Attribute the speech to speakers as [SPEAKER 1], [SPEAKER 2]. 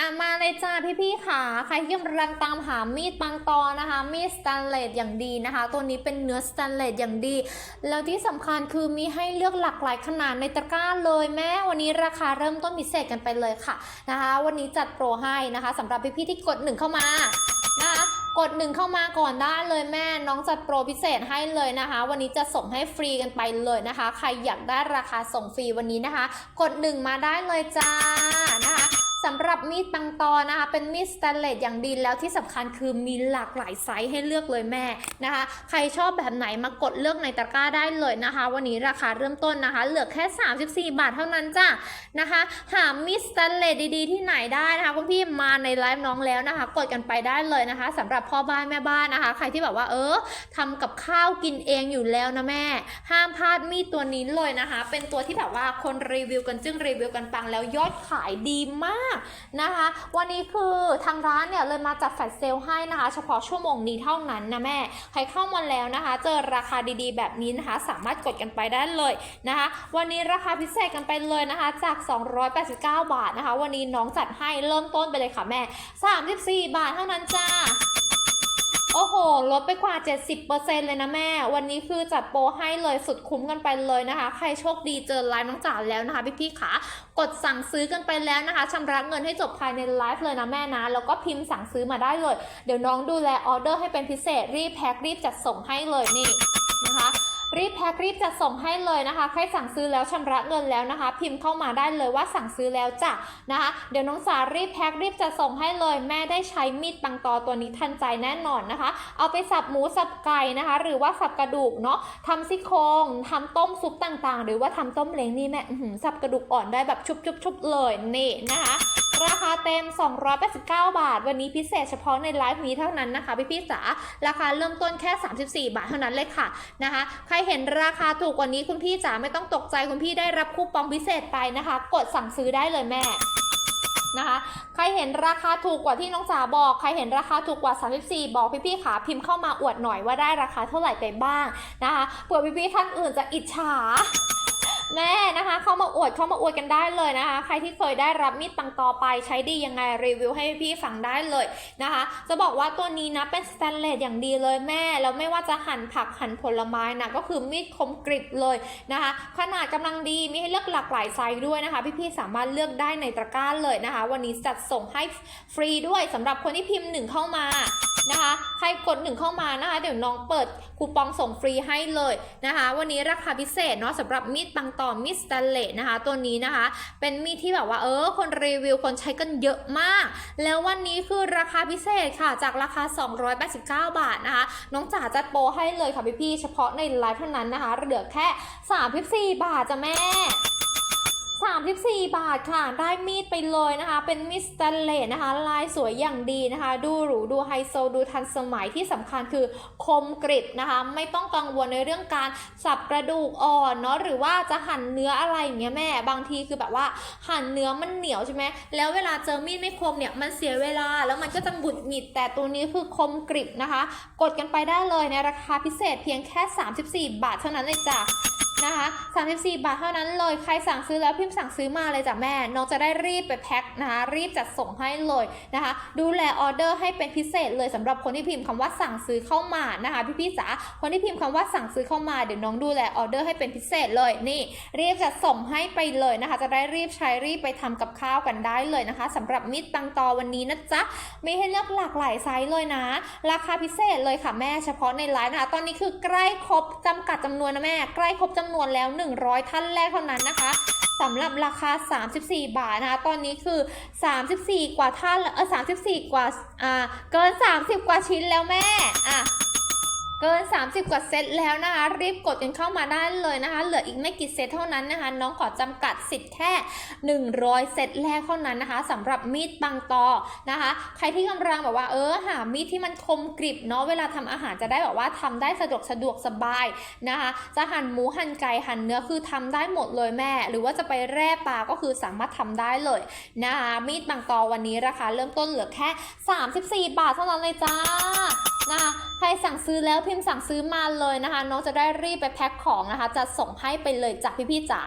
[SPEAKER 1] อะมาเลยจ้าพี่ๆค่ะ ใครที่กำลังตามหามีดปังตอนะคะ มีดสแตนเลสอย่างดีนะคะ ตัวนี้เป็นเนื้อสแตนเลสอย่างดี แล้วที่สำคัญคือมีให้เลือกหลากหลายขนาดในตะกร้าเลยแม่วันนี้ราคาเริ่มต้นพิเศษกันไปเลยค่ะนะคะ วันนี้จัดโปรให้นะคะสำหรับพี่ๆที่กดหนึ่งเข้ามานะคะกดหนึ่งเข้ามาก่อนได้เลยแม่น้องจัดโปรพิเศษให้เลยนะคะ วันนี้จะส่งให้ฟรีกันไปเลยนะคะ ใครอยากได้ราคาส่งฟรีวันนี้นะคะ กดหนึ่งมาได้เลยจ้า สำหรับมีดปังตอนะคะ เป็นมีดสแตนเลสอย่างดีแล้วที่สำคัญคือมีหลากหลายไซส์ให้เลือกเลยแม่นะคะ ใครชอบแบบไหนมากดเลือกในตะกร้าได้เลยนะคะ วันนี้ราคาเริ่มต้นนะคะ เหลือแค่ 34 บาทเท่านั้นจ้ะนะคะ หามีดสแตนเลสดีๆที่ไหนได้นะคะคุณพี่มาในไลฟ์น้องแล้วนะคะ กดกันไปได้เลยนะคะสำหรับพ่อบ้านแม่บ้านนะคะ ใครที่แบบว่าเออทำกับข้าวกินเองอยู่แล้วนะแม่ ห้ามพลาดมีดตัวนี้เลยนะคะ เป็นตัวที่แบบว่าคนรีวิวกันจึงรีวิวกันปังแล้วยอดขายดีมากนะคะ วันนี้คือทางร้านเนี่ยเลยมาจัดแฟลชเซลให้นะคะ เฉพาะชั่วโมงนี้เท่านั้นนะแม่ ใครเข้ามาแล้วนะคะ เจอราคาดีๆ แบบนี้นะคะ สามารถกดกันไปได้เลยนะคะ วันนี้ราคาพิเศษกันไปเลยนะคะ จาก 289 บาทนะคะ วันนี้น้องจัดให้เริ่มต้นไปเลยค่ะแม่ 34 บาทเท่านั้นจ้า โอ้โห ลดไปกว่า 70%เลยนะแม่ วันนี้คือจัดโปรให้เลยสุดคุ้มกันไปเลยนะคะ ใครโชคดีเจอไลฟ์น้องจ๋าแล้วนะคะพี่พี่ขากดสั่งซื้อกันไปแล้วนะคะชำระเงินให้จบภายในไลฟ์เลยนะแม่นะ แล้วก็พิมพ์สั่งซื้อมาได้เลย เดี๋ยวน้องดูแลออเดอร์ให้เป็นพิเศษรีบแพ็ครีบจัดส่งให้เลยนี่ รีบแพ็ครีบจัดส่งให้เลยนะคะ ใครสั่งซื้อแล้วชำระเงินแล้วนะคะ พิมพ์เข้ามาได้เลยว่าสั่งซื้อแล้วจ้ะนะคะ เดี๋ยวน้องสารีบแพ็ครีบจัดส่งให้เลย แม่ได้ใช้มีดปังตอตัวนี้ทันใจแน่นอนนะคะ เอาไปสับหมูสับไก่นะคะ หรือว่าสับกระดูกเนาะทำซี่โครงทำต้มซุปต่างๆ หรือว่าทำต้มเล้งนี่แม่สับกระดูกอ่อนได้แบบชุบๆๆเลยนี่นะคะ ราคาเต็ม 289 บาท วันนี้พิเศษเฉพาะในไลฟ์นี้เท่านั้นนะคะพี่ๆจ๋าราคาเริ่มต้นแค่ 34 บาทเท่านั้นเลยค่ะนะคะใครเห็นราคาถูกกว่านี้คุณพี่จ๋าไม่ต้องตกใจคุณพี่ได้รับคูปองพิเศษไปนะคะ กดสั่งซื้อได้เลยแม่นะคะใครเห็นราคาถูกกว่าที่น้องจ๋าบอก ใครเห็นราคาถูกกว่า 34 บอกพี่ๆขาพิมพ์เข้ามาอวดหน่อยว่าได้ราคาเท่าไหร่ไปบ้างนะคะเผื่อพี่ๆท่านอื่นจะอิจฉา แม่นะคะเข้ามาอวดเข้ามาอวดกันได้เลยนะคะ ใครที่เคยได้รับมีดปังตอไปใช้ดียังไงรีวิวให้พี่ฟังได้เลยนะคะ จะบอกว่าตัวนี้นะเป็นสแตนเลสอย่างดีเลยแม่แล้วไม่ว่าจะหั่นผักหั่นผลไม้นะก็คือมีดคมกริบเลยนะคะ ขนาดกำลังดีมีให้เลือกหลากหลายไซส์ด้วยนะคะ พี่ๆสามารถเลือกได้ในตะกร้าเลยนะคะ วันนี้จัดส่งให้ฟรีด้วยสำหรับคนที่พิมพ์หนึ่งเข้ามา นะคะ ใครกดหนึ่งเข้ามานะคะ เดี๋ยวน้องเปิดคูปองส่งฟรีให้เลยนะคะ วันนี้ราคาพิเศษเนาะสำหรับมีดปังตอมีดสแตนเลสนะคะ ตัวนี้นะคะ เป็นมีดที่แบบว่าเออ คนรีวิวคนใช้กันเยอะมาก แล้ววันนี้คือราคาพิเศษค่ะจากราคา 289 บาทนะคะ น้องจ๋าจัดโปรให้เลยค่ะพี่ๆเฉพาะในไลฟ์เท่านั้นนะคะ เหลือแค่ 34 บาทจ้ะแม่ 34 บาทค่ะ ได้มีดไปเลยนะคะ เป็นมีดสแตนเลสนะคะ ลายสวยอย่างดีนะคะ ดูหรู ดูไฮโซ ดูทันสมัยที่สำคัญคือคมกริบนะคะ ไม่ต้องกังวลในเรื่องการสับกระดูกอ่อนเนาะ หรือว่าจะหั่นเนื้ออะไรอย่างเงี้ยแม่ บางทีคือแบบว่าหั่นเนื้อมันเหนียวใช่ไหม แล้วเวลาเจอมีดไม่คมเนี่ย มันเสียเวลา แล้วมันก็จะบุดหงิด แต่ตัวนี้คือคมกริบนะคะ กดกันไปได้เลยในราคาพิเศษเพียงแค่ 34 บาทเท่านั้นเลยจ้ะ นะคะ34 บาทเท่านั้นเลย ใครสั่งซื้อแล้วพิมพ์สั่งซื้อมาเลยจ้ะแม่ น้องจะได้รีบไปแพ็คนะคะรีบจัดส่งให้เลยนะคะ ดูแลออเดอร์ให้เป็นพิเศษเลยสำหรับคนที่พิมพ์คำว่าสั่งซื้อเข้ามานะคะพี่ๆจ๋าคนที่พิมพ์คำว่าสั่งซื้อเข้ามาเดี๋ยวน้องดูแลออเดอร์ให้เป็นพิเศษเลยนี่ รีบจัดส่งให้ไปเลยนะคะ จะได้รีบใช้รีบไปทำกับข้าวกันได้เลยนะคะสำหรับมิตรตังตอวันนี้นะจ๊ะมีให้เลือกหลากหลายไซส์เลยนะ ราคาพิเศษเลยค่ะแม่เฉพาะในไลฟ์นะคะตอนนี้คือใกล้ครบจำกัดจำนวนนะแม่ใกล้ครบจำำนวนแล้ว 100 ท่านแรกเท่านั้นนะคะสำหรับราคา 34 บาทนะคะ ตอนนี้คือ 34 กว่าท่านล้วเออ34 กว่า อ่า เกิน 30 กว่าชิ้นแล้วแม่ อะ เกิน 30 กว่าเซตแล้วนะคะ รีบกดกันเข้ามาได้เลยนะคะ เหลืออีกไม่กี่เซตเท่านั้นนะคะ น้องขอจำกัดสิทธิ์แค่ 100 เซตแรกเท่านั้นนะคะสำหรับมีดปังตอนะคะ ใครที่กำลังแบบว่าเออหามีดที่มันคมกริบเนาะเวลาทำอาหารจะได้แบบว่าทำได้สะดวกสะดวกสบายนะคะ จะหั่นหมูหั่นไก่หั่นเนื้อคือทำได้หมดเลยแม่ หรือว่าจะไปแร่ปลาก็คือสามารถทำได้เลยนะคะมีดปังตอวันนี้ราคาเริ่มต้นเหลือแค่ 34 บาทเท่านั้นเลยจ้า นะคะใครสั่งซื้อแล้วพิมพ์สั่งซื้อมาเลยนะคะ น้องจะได้รีบไปแพ็คของนะคะ จะส่งให้ไปเลยจากพี่ๆจ๋า